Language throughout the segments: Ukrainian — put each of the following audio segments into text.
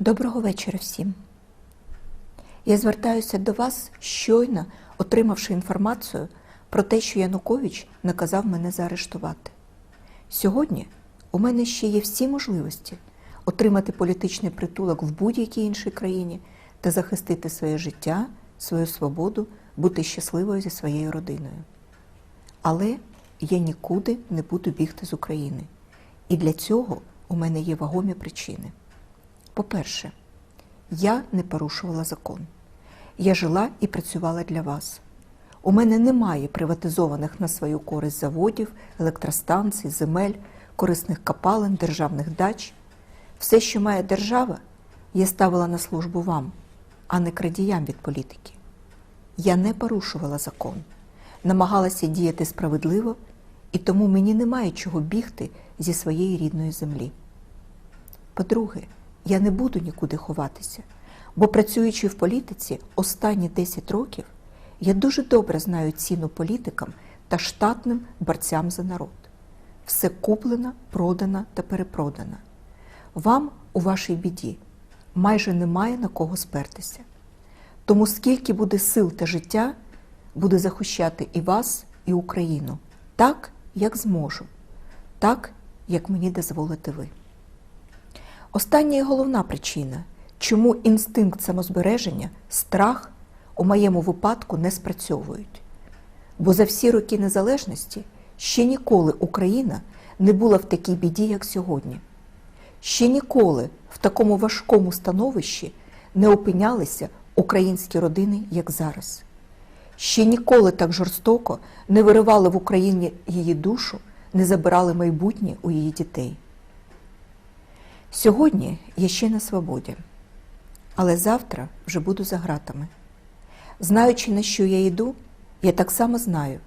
Доброго вечора всім. Я звертаюся до вас щойно, отримавши інформацію про те, що Янукович наказав мене заарештувати. Сьогодні у мене ще є всі можливості отримати політичний притулок в будь-якій іншій країні та захистити своє життя, свою свободу, бути щасливою зі своєю родиною. Але я нікуди не буду бігти з України. І для цього у мене є вагомі причини. По-перше, я не порушувала закон. Я жила і працювала для вас. У мене немає приватизованих на свою користь заводів, електростанцій, земель, корисних копалин, державних дач. Все, що має держава, я ставила на службу вам, а не крадіям від політики. Я не порушувала закон, намагалася діяти справедливо, і тому мені немає чого бігти зі своєї рідної землі. По-друге, я не буду нікуди ховатися, бо працюючи в політиці останні 10 років, я дуже добре знаю ціну політикам та штатним борцям за народ. Все куплено, продано та перепродано. Вам у вашій біді майже немає на кого спертися. Тому скільки буде сил та життя, буду захищати і вас, і Україну так, як зможу, так, як мені дозволите ви. Остання і головна причина, чому інстинкт самозбереження, страх у моєму випадку не спрацьовують. Бо за всі роки незалежності ще ніколи Україна не була в такій біді, як сьогодні. Ще ніколи в такому важкому становищі не опинялися українські родини, як зараз. Ще ніколи так жорстоко не виривали в Україні її душу, не забирали майбутнє у її дітей. Сьогодні я ще на свободі, але завтра вже буду за ґратами. Знаючи, на що я йду, я так само знаю,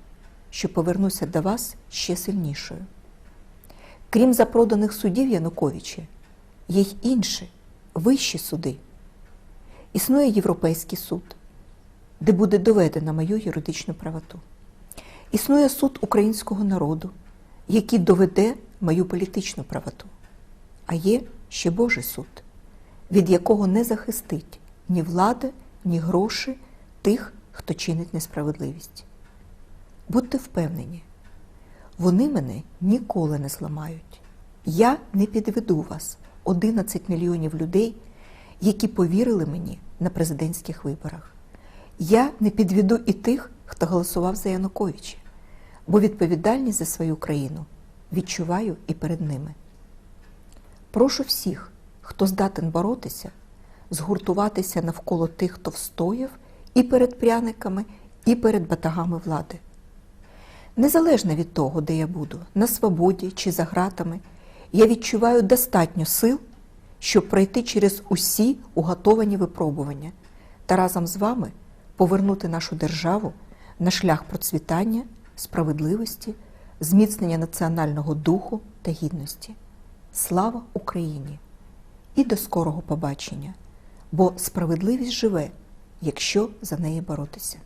що повернуся до вас ще сильнішою. Крім запроданих судів Януковича, є й інші вищі суди. Існує Європейський суд, де буде доведена мою юридичну правоту. Існує суд українського народу, який доведе мою політичну правоту. А є ще Божий суд, від якого не захистить ні влада, ні гроші тих, хто чинить несправедливість. Будьте впевнені, вони мене ніколи не зламають. Я не підведу вас, 11 мільйонів людей, які повірили мені на президентських виборах. Я не підведу і тих, хто голосував за Януковича, бо відповідальність за свою країну відчуваю і перед ними. Прошу всіх, хто здатен боротися, згуртуватися навколо тих, хто встояв і перед пряниками, і перед батагами влади. Незалежно від того, де я буду, на свободі чи за ґратами, я відчуваю достатньо сил, щоб пройти через усі уготовані випробування та разом з вами повернути нашу державу на шлях процвітання, справедливості, зміцнення національного духу та гідності. Слава Україні! І до скорого побачення, бо справедливість живе, якщо за неї боротися.